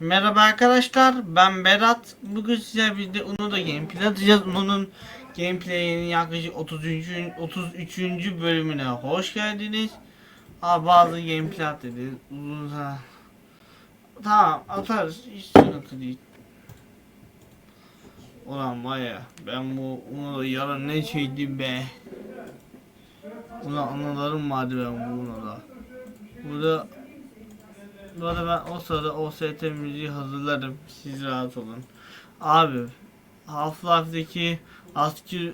Merhaba arkadaşlar ben Berat. Bugün size bir de Uno da gameplay atacağız. Uno'nun gameplay'inin yaklaşık 33. 33. bölümüne hoş geldiniz. Aa, bazı gameplay at dedi. Uzun zaman. Tamam atarız. Hiç sıkıntı değil. Ulan var ya ben bu Uno'da yarın ne çektim be. Ulan anılarım vardı ben bu Uno'da. Burada bu arada ben o sırada OST müziği hazırlarım. Siz rahat olun. Abi Half-Life'deki asker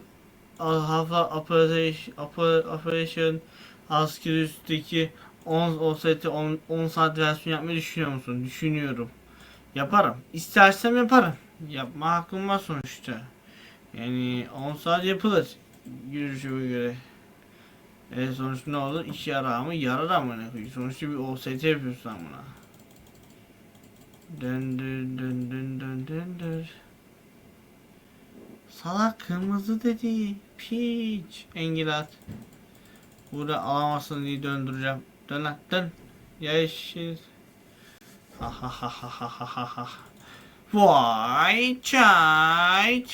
Half-Life Operation, Oper- Operation Askerüs'teki 10 OST 10, 10 saat versiyon yapmayı düşünüyor musun? Düşünüyorum. Yaparım. İstersem yaparım. Yapma hakkım var sonuçta. Yani 10 saat yapılır. Görüşüme göre. E sonuçta ne olur? İş yarar mı? Yarar ama ne. Sonuçta bir OST yapıyorsun amına. Dön dön dön dön dön dön dön. Salak kırmızı dedi. Piç. Engilat. Burada alamazsın diye döndüreceğim. Dön lan dön. Yeşil. Ha ha ha ha ha ha ha. Vay çay.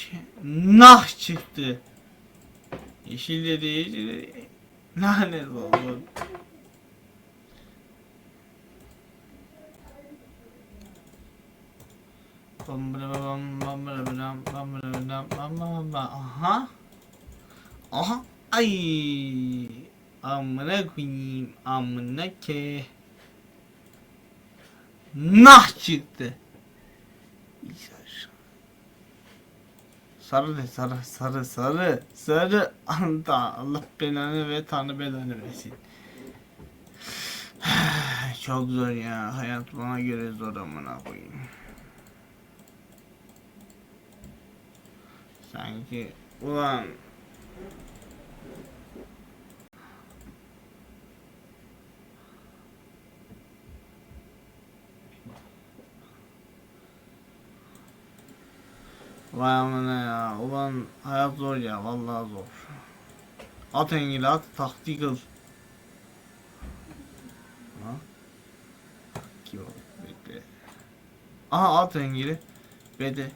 Nah çıktı. Yeşil dedi. Lanet olsun. Aha. Aha. Ay. Amına koyayım. Amına ke. Nah çıktı. Sarı sarı sarı sarı sarı anda Allah belanı ve tanrı belanı versin. Çok zor ya hayat bana göre zor amına koyayım. Sanki ulan Vay amına ya. Ulan hayat zor ya. Vallahi zor. At engeli at. Tactical. Ha? Kim? Bekle. Aha at engeli. Bede.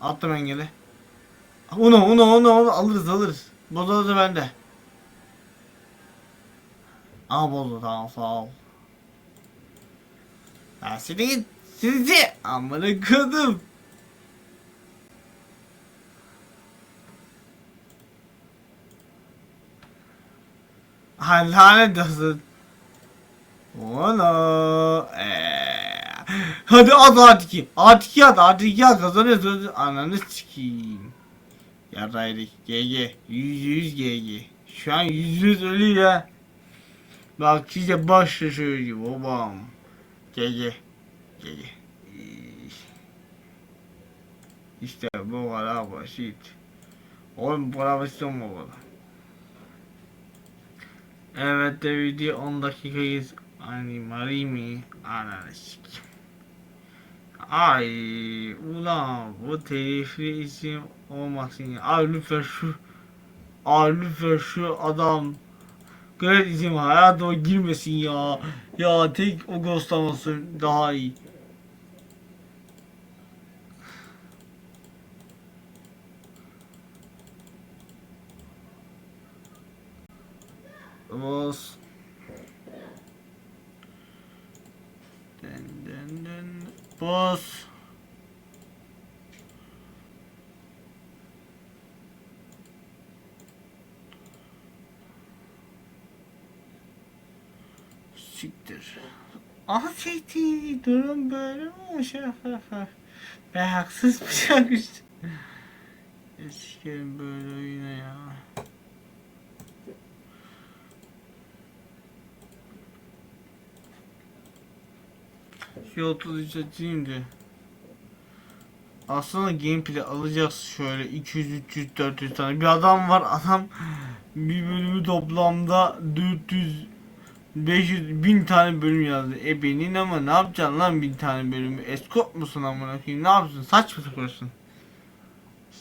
Attım engeli. Uno uno uno uno alırız alırız. Bozalı da bende. Aa bozdu tamam sağ ol. Ya seni git. Sizi amına kodum. Ha lanet olsun. Eee. Hadi at artık. Artık at artık at kazanıyorsunuz. Ananı sikeyim. Yaraydık. GG. Yüz yüz GG. Şu an yüz yüz ölüyor ya. Bak size başla şöyle babam. GG. GG. İşte bu kadar basit. Oğlum profesyon mu bu? Evet de video 10 dakikayız. Hani mari mi? Ananı sikim. Ay ulan bu telifli isim olmasın ya. Ay lütfen şu Ay lütfen şu adam Great isim hayatıma girmesin ya. Ya tek o ghostlaması daha iyi. Boss. Dın dın dın. Boss. Siktir. Aha siktir. Durum böyle mi olmuş? Ben haksız şey yapmıştım. Sikerim böyle oyuna ya. Şu 33 açayım da. Aslında gameplay alacağız şöyle 200 300 400 tane. Bir adam var adam bir bölümü toplamda 400 500 bin tane bölüm yazdı. E benim ama ne yapacaksın lan bin tane bölümü? Eskort musun amına koyayım? Ne yapıyorsun? Saç mı sıkıyorsun?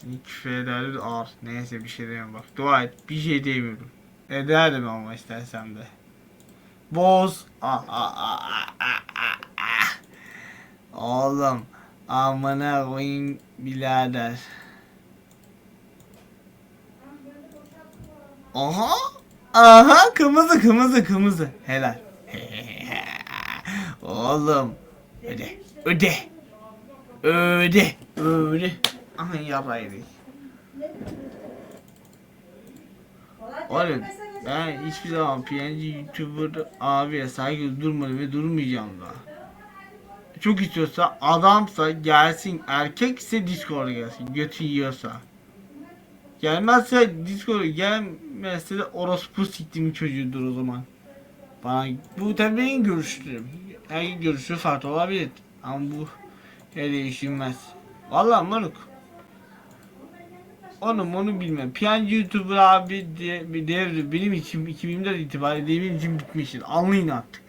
Şimdi küfür ederdi ağır. Neyse bir şey demiyorum bak. Dua et. Bir şey demiyorum. Ederdim ama istersen de. Boz. Ah ah ah ah. Oğlum amına koyayım birader. Aha. Aha kırmızı kırmızı kırmızı. Helal. Oğlum. Öde. Öde. Öde. Öde. Aha yaraydı. Oğlum ben hiçbir zaman PNG YouTuber abiye saygı durmadım ve durmayacağım da. Çok istiyorsa adamsa gelsin erkekse Discord'a gelsin götü yiyorsa. Gelmezse Discord'a gelmezse de orospu siktiğimin çocuğudur o zaman. Bana bu tabii benim görüşlerim. Her görüşü farklı olabilir. Ama bu her değişilmez. Vallahi moruk. Onu onu bilmem. PNG YouTuber abi diye bir devri benim için 2024 itibariyle benim için bitmiştir. Anlayın artık.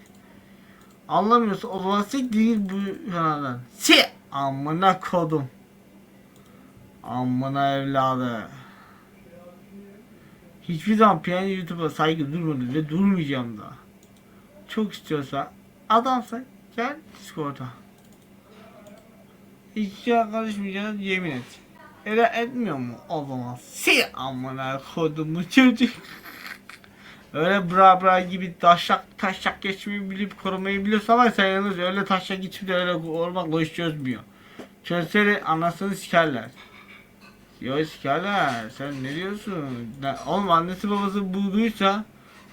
Anlamıyorsa o zaman sik değil bu kanaldan. Si! Amına kodum. Amına evladı. Hiçbir zaman PNG YouTube'a saygı durmadı ve durmayacağım da. Çok istiyorsa adamsa gel Discord'a. Hiç karışmayacağına yemin et. Öyle etmiyor mu o zaman? Si amına kodumu çocuk. Öyle bra bra gibi taşak taşak geçmeyi bilip korumayı biliyorsa ama sen yalnız öyle taşak geçip de öyle olmakla iş çözmüyor. Çözsene anasını sikerler. Yo sikerler. Sen ne diyorsun? Oğlum annesi babası bulduysa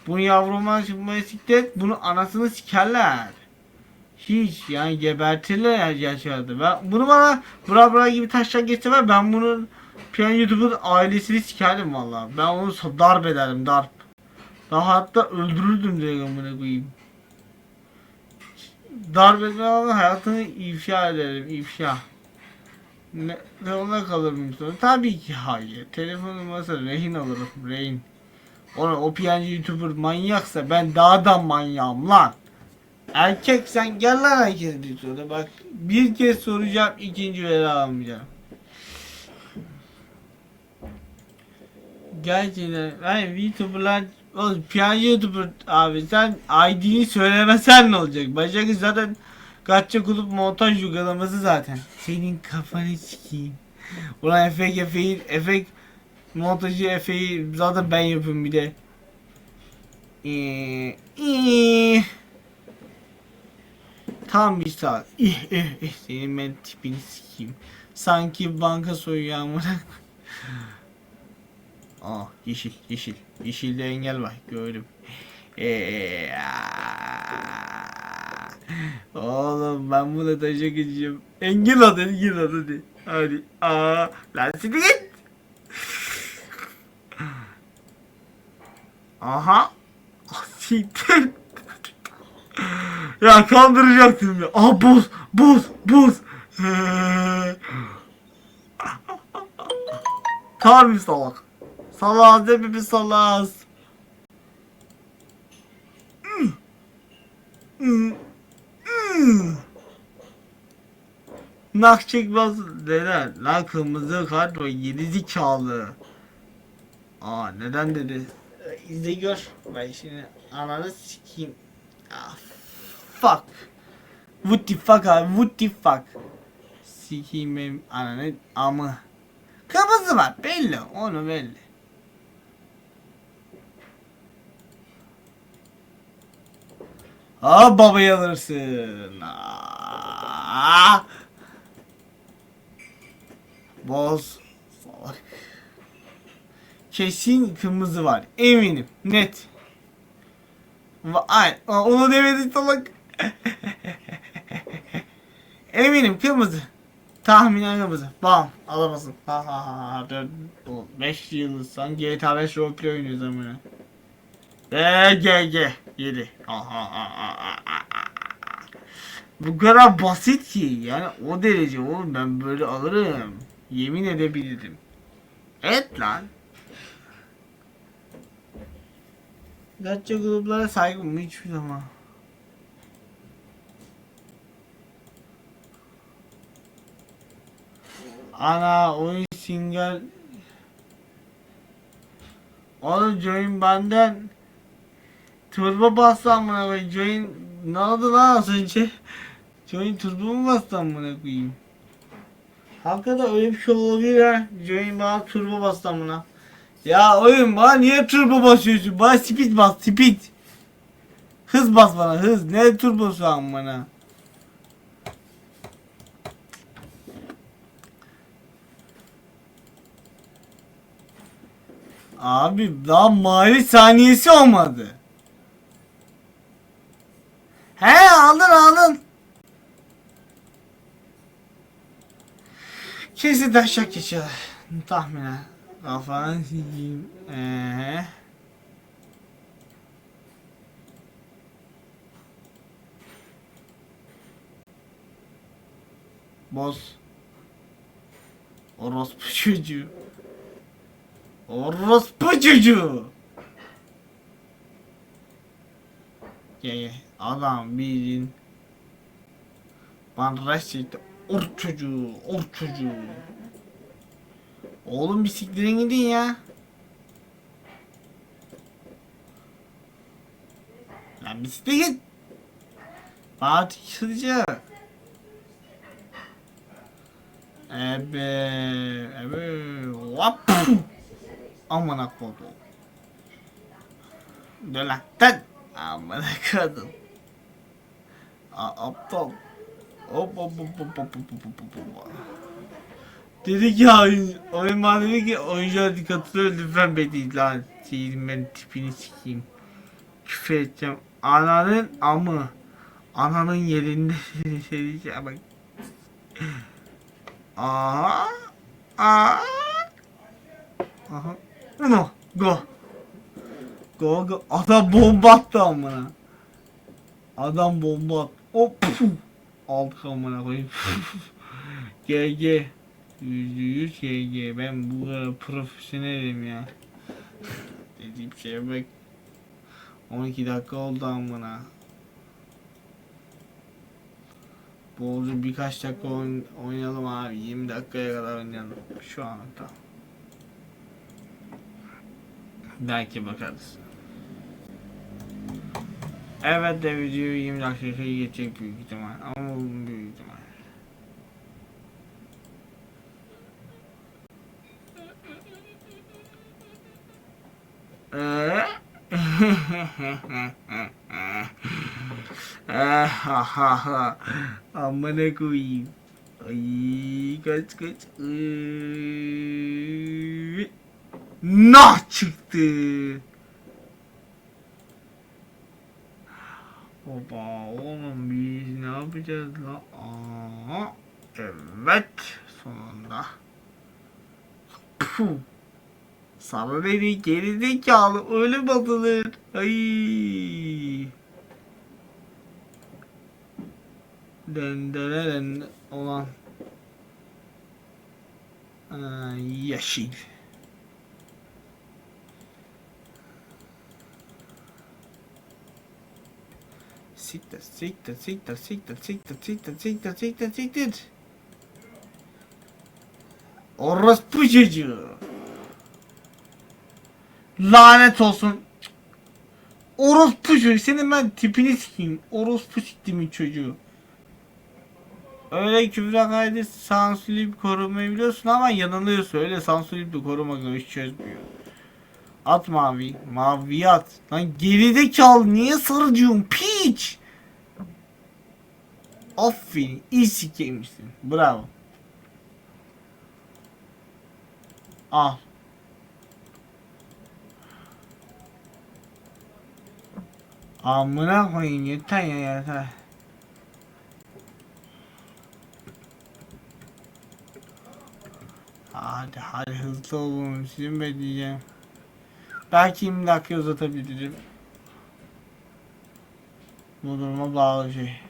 bunu yavruma çıkmaya siklet bunu anasını sikerler. Hiç yani gebertirler ya gerçekten. Ben bunu bana bra bra gibi taşak geçse ben bunun Piyan YouTube'un ailesini sikerdim valla. Ben onu darp ederim darp. Daha hatta öldürürdüm diye amına koyayım. Etme ama hayatını ifşa ederim ifşa. Ne, ne ona kalır mıyım sonra? Tabii ki hayır. Telefon numarası rehin alırım rehin. Ona o piyancı YouTuber manyaksa ben daha da manyağım lan. Erkek sen gel lan herkes bir soru. Bak bir kez soracağım ikinci veri almayacağım. Gerçekten ben YouTuber'lar Oğlum piyancı YouTuber abi sen ID'ni söylemesen ne olacak? Başak zaten kaçça kulup montaj uygulaması zaten. Senin kafanı sikeyim. Ulan efek efeği efek montajı efeği zaten ben yapıyorum bir de. Eee, eee. Tam bir saat. İh, ih, ih. Senin ben tipini sikeyim. Sanki banka soyuyor amına. Aa yeşil yeşil. Yeşilde engel var gördüm. Eee. Oğlum ben buna taşa geçeceğim. Engel at engel at hadi. Hadi. Aa, lan seni git. Aha. Ah, Siktir. Ya kandıracaktım ya. Aa buz, buz, buz. Tam bir salak. Salağız hepimiz salağız. Hmm. Hmm. Hmm. Nak çekmez neden? Lan kırmızı var yedi zekalı. Aa neden dedi? İzle gör. Ben şimdi ananı sikeyim. Ah, fuck. What the fuck abi what the fuck. Sikeyim benim ananı amı. Kırmızı var belli onu belli. Aa babayı alırsın. Aa. Boz. Kesin kırmızı var. Eminim. Net. Ay, onu demedi salak. Eminim kırmızı. Tahminen kırmızı. Bam. Alamazsın. Ha ha ha ha. 5 yıldızsan GTA 5 roleplay oynuyoruz amına. Eee G G 7. Ha ha ha ha ha ha. Bu kadar basit ki yani o derece oğlum ben böyle alırım. Yemin edebilirim. Et lan. Gacha gruplara saygım hiçbir zaman. Ana oyun single Oğlum join benden Turbo bastı amına koyayım join ne oldu lan az önce Join turbo mu bastı amına koyayım? Hakikaten öyle bir şey olabilir ha. Join bana turbo bastı amına. Ya oyun bana niye turbo basıyorsun? Bana speed bas speed. Hız bas bana hız. Ne turbosu amına? Abi daha mali saniyesi olmadı. He aldın aldın. Kesin taşak geçiyor. Tahminen. Kafanı sikeyim. Ee. Boz. Orospu çocuğu. Orospu çocuğu. Gel gel. Adam bildiğin. Bana rush çekti. Or çocuğu. Or çocuğu. Oğlum bir siktirin gidin ya. Lan bir siktir git. Bana tıkıştırıcı. Ebe, ebe, hop. Amına kodum. Dön lan, dön. A- Aptal. Hop hop hop hop hop hop hop hop hop. Dedi ki oyun, oyun bana dedi ki oyuncular dikkatli lütfen beni lan. Şeyim ben tipini sikeyim. Küfür edeceğim. Ananın amı. Ananın yerinde söyleyeceğim bak. Aha. Aha. Aha. No. Go. Go go. Adam bomba attı amına. Adam bomba attı. Hop. Aldık amına koyayım. GG. Yüzde yüz GG. Ben bu kadar profesyonelim ya. Dediğim şeye bak. 12 dakika oldu amına. Bolcu birkaç dakika oyn- oynayalım abi. 20 dakikaya kadar oynayalım. Şu an tamam. Belki bakarız. Evet de videoyu 20 dakikaya geçecek büyük ihtimal. Ama bu büyük ihtimal. Amına koyayım. Ay kaç kaç. Nah çıktı. Baba oğlum biz ne yapacağız la? Aa, evet sonunda. Puh. Sana dedi geri zekalı öyle mi atılır? Ay. Den den den olan. Aa, yeşil. Siktir, siktir, siktir, siktir, siktir, siktir, siktir, siktir, siktir. Orospu çocuğu. Lanet olsun. Orospu çocuğu. Senin ben tipini sikeyim. Orospu siktimin çocuğu. Öyle küfür hakaret sansürleyip korumayı biliyorsun ama yanılıyorsun. Öyle sansürleyip de korumak o iş çözmüyor. At mavi. Mavi at. Lan geride kal. Niye sarıcığım? Piç. Aferin. İyi sikeymişsin. Bravo. Al. Amına koyayım yeter ya yeter. Hadi hadi hızlı olun sizin bekleyeceğim. Belki 20 dakika uzatabilirim. Mudou uma balde.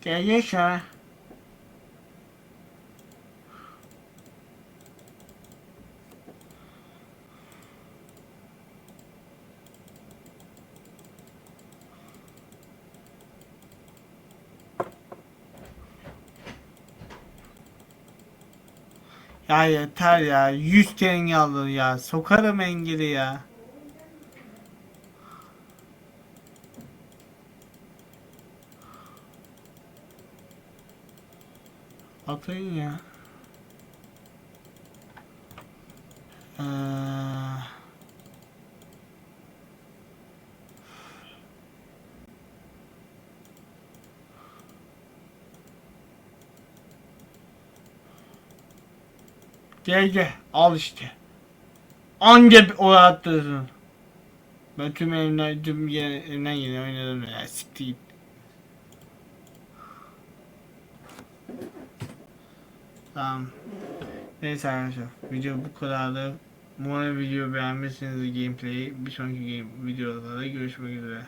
Quer deixar. Ya yeter ya. 100 kere aldın ya. Sokarım engeli ya. Atayın ya. Ee, gel gel al işte. Anca o attırdın. Ben tüm evimden tüm evimden yine oynadım ya siktir. Tamam. Neyse arkadaşlar video bu kadardı. Umarım video beğenmişsiniz gameplay'i. Bir sonraki game videolarda görüşmek üzere.